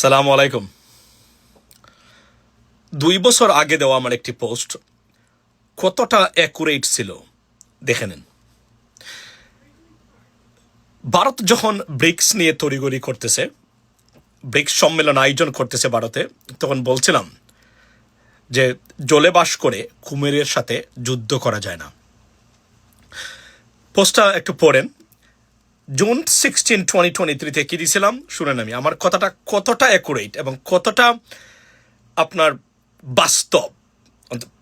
সালামু আলাইকুম। দুই বছর আগে দেওয়া আমার একটি পোস্ট, কতটা অ্যাকুরেট ছিল, দেখে নেন। ভারত যখন ব্রিক্স নিয়ে তড়িগড়ি করতেছে, ব্রিক্স সম্মেলন আয়োজন করতেছে ভারতে, তখন বলছিলাম যে জলে বাস করে কুমিরের সাথে যুদ্ধ করা যায় না। পোস্টটা একটু পড়েন। জুন সিক্সটিন টোয়েন্টি টোয়েন্টি থ্রিতে কী দিয়েছিলাম শুনেন আমি, আমার কথাটা কতটা অ্যাকুরেট এবং কতটা আপনার বাস্তব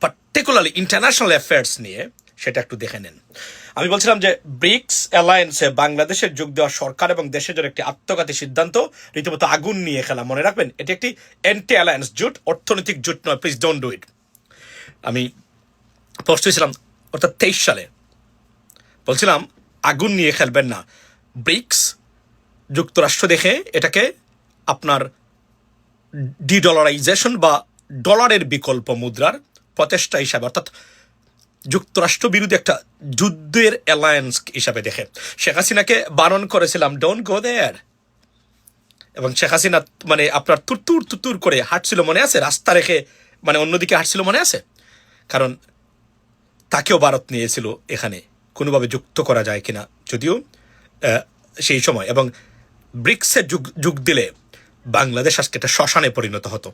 পার্টিকুলারলি ইন্টারন্যাশনাল অ্যাফেয়ার্স নিয়ে, সেটা একটু দেখে নেন। আমি বলছিলাম যে ব্রিক্স অ্যালায়েন্সে বাংলাদেশের যোগ দেওয়া সরকার এবং দেশের জন্য একটি আত্মঘাতী সিদ্ধান্ত, রীতিমতো আগুন নিয়ে খেলা। মনে রাখবেন, এটি একটি অ্যান্টি অ্যালায়েন্স জোট, অর্থনৈতিক জোট নয় প্লিজ ডোন্ট ডু ইট আমি পোস্ট হয়েছিলাম অর্থাৎ তেইশ সালে। বলছিলাম, আগুন নিয়ে খেলবেন না। ব্রিক্স যুক্তরাষ্ট্র দেখে এটাকে আপনার ডিডলারাইজেশন বা ডলারের বিকল্প মুদ্রার প্রচেষ্টা হিসাবে, অর্থাৎ যুক্তরাষ্ট্র বিরোধী একটা যুদ্ধের অ্যালায়েন্স হিসাবে দেখে। শেখ হাসিনাকে বারণ করেছিলাম ডোন্ট গো দেয়ার এবং শেখ হাসিনা মানে আপনার তুরতুর তুতুর করে হাঁটছিল মনে আছে? রাস্তা রেখে মানে অন্যদিকে হাঁটছিল মনে আছে? কারণ তাকেও ভারত নিয়েছিল এখানে। কোনোভাবে যুক্ত করা যায় কিনা? যদিও সেই সময় এবং ব্রিক্সে যুগ যুগ দিলে বাংলাদেশ আজকে একটা শ্মশানে পরিণত হতো।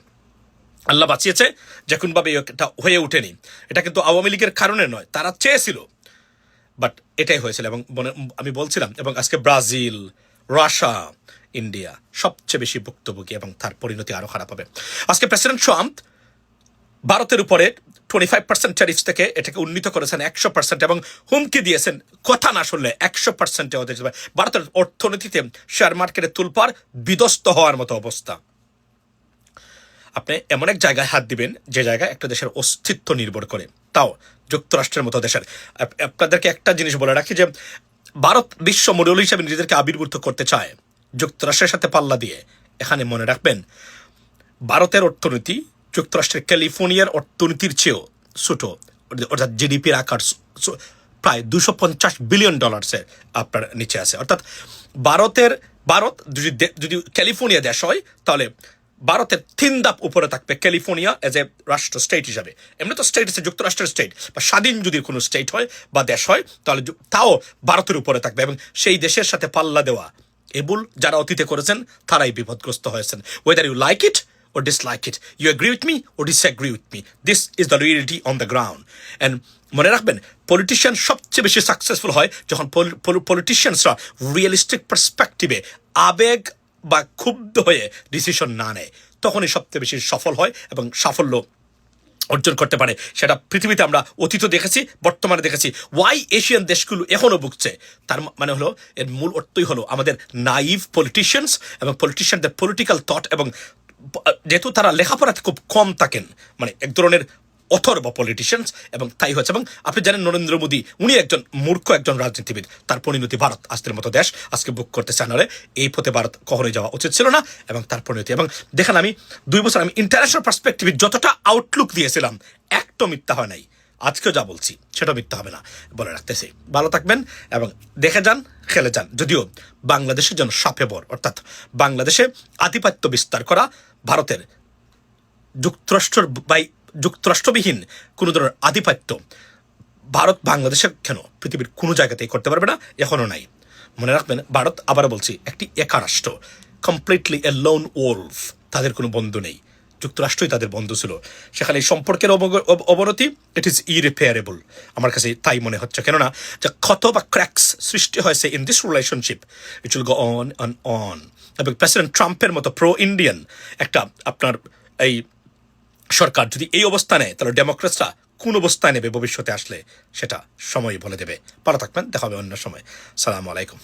আল্লাহ বাঁচিয়েছে যে কোনোভাবে এটা হয়ে ওঠেনি। এটা কিন্তু আওয়ামী লীগের কারণে নয়, তারা চেয়েছিল। বাট এটাই হয়েছিল এবং আমি বলছিলাম, এবং আজকে ব্রাজিল, রাশিয়া, ইন্ডিয়া সবচেয়ে বেশি ভুক্তভোগী এবং তার পরিণতি আরও খারাপ হবে। আজকে প্রেসিডেন্ট ট্রাম্প ভারতের উপরে টোয়েন্টি ফাইভ পার্সেন্ট ট্যারিফ থেকে এটাকে উন্নীত করেছেন একশো পার্সেন্ট এবং হুমকি দিয়েছেন। কথা না শুনলে একশো পার্সেন্টে হতে ভারতের অর্থনীতিতে শেয়ার মার্কেটে তুলপার বিধ্বস্ত হওয়ার মতো অবস্থা। আপনি এমন এক জায়গায় হাত দিবেন, যে জায়গায় একটা দেশের অস্তিত্ব নির্ভর করে। তাও যুক্তরাষ্ট্রের মতো দেশের। আপনাদেরকে একটা জিনিস বলে রাখি যে, ভারত বিশ্ব মডেল হিসেবে নিজেদেরকে আবির্ভূত করতে চায়। যুক্তরাষ্ট্রের সাথে পাল্লা দিয়ে। এখানে মনে রাখবেন, ভারতের অর্থনীতি যুক্তরাষ্ট্রের ক্যালিফোর্নিয়ার অর্থনীতির চেয়েও ছোট। অর্থাৎ জিডিপির আকার প্রায় দুশো পঞ্চাশ বিলিয়ন ডলার্সের আপনার নিচে আছে। অর্থাৎ ভারতের, ভারত যদি যদি ক্যালিফোর্নিয়া দেশ হয়, তাহলে ভারতের তিন ধাপ উপরে থাকবে ক্যালিফোর্নিয়া এজ এ রাষ্ট্র স্টেট হিসাবে। এমনি তো স্টেট আছে, যুক্তরাষ্ট্রের স্টেট বা স্বাধীন যদি কোনো স্টেট হয় বা দেশ হয়, তাহলে তাও ভারতের উপরে থাকবে এবং সেই দেশের সাথে পাল্লা দেওয়া। এবুল যারা অতীতে করেছেন, তারাই বিপদগ্রস্ত হয়েছেন। Whether you like it or dislike it. You agree with me or disagree with me. This is the reality on the ground. And মনে রাখবেন পলিটিশিয়ান সবচেয়ে বেশি সাকসেসফুল হয় যখন পলিটিশিয়ানসরা রিয়েলিস্টিক পার্সপেক্টিভে আবেগ বা ক্ষুব্ধ হয়ে ডিসিশন না নেয় তখনই সবচেয়ে বেশি সফল হয় এবং সাফল্য অর্জন করতে পারে সেটা পৃথিবীতে আমরা অতীত দেখেছি, বর্তমানে দেখেছি ওয়াই এশিয়ান দেশগুলো এখনও ভুগছে তার মানে হলো, এর মূল অর্থই হলো আমাদের নাইভ পলিটিশিয়ানস এবং পলিটিশিয়ানদের পলিটিক্যাল থট এবং যেহেতু তারা লেখাপড়াতে খুব কম থাকেন মানে এক ধরনের অথর বা পলিটিশিয়ানস এবং তাই হচ্ছে এবং আপনি জানেন নরেন্দ্র মোদী, উনি একজন মূর্খ একজন রাজনীতিবিদ। তার পরিণতি ভারত, আজকের মতো দেশ, আজকে বুক করতে চান হলে এই পথে ভারত কখনোই যাওয়া উচিত ছিল না, এবং তার পরিণতি। এবং দেখেন আমি, দুই বছর আমি ইন্টারন্যাশনাল পার্সপেক্টিভে যতটা আউটলুক দিয়েছিলাম, একটা মিথ্যা হয় নাই। আজকেও যা বলছি সেটা মিথ্যা হবে না। বলে রাখতেছি। ভালো থাকবেন এবং দেখে যান, খেলে যান। যদিও বাংলাদেশের জন্য সাপে বর, অর্থাৎ বাংলাদেশে আধিপত্য বিস্তার করা ভারতের যুক্তরাষ্ট্র বাই যুক্তরাষ্ট্রবিহীন কোনো ধরনের আধিপত্য ভারত বাংলাদেশের কেন পৃথিবীর কোনো জায়গাতেই করতে পারবে না এখনও নাই। মনে রাখবেন, ভারত আবার বলছি, একটি একা রাষ্ট্র। কমপ্লিটলি এ লোন ওলফ তাদের কোনো বন্ধু নেই। যুক্তরাষ্ট্রই তাদের বন্ধু ছিল। সেখানে এই সম্পর্কের অবনতি ইট ইজ ইরিপেয়ারেবল আমার কাছে তাই মনে হচ্ছে, কেননা যে ক্ষত বা ক্র্যাকস সৃষ্টি হয়েছে in this relationship it will go on on on এবং প্রেসিডেন্ট ট্রাম্পের মতো প্রো ইন্ডিয়ান একটা আপনার এই সরকার যদি এই অবস্থা নেয় তাহলে ডেমোক্রেটসরা কোন অবস্থায় নেবে, ভবিষ্যতে আসলে সেটা সময় বলে দেবে। ভালো থাকবেন, দেখা হবে অন্য সময়। সালাম আলাইকুম।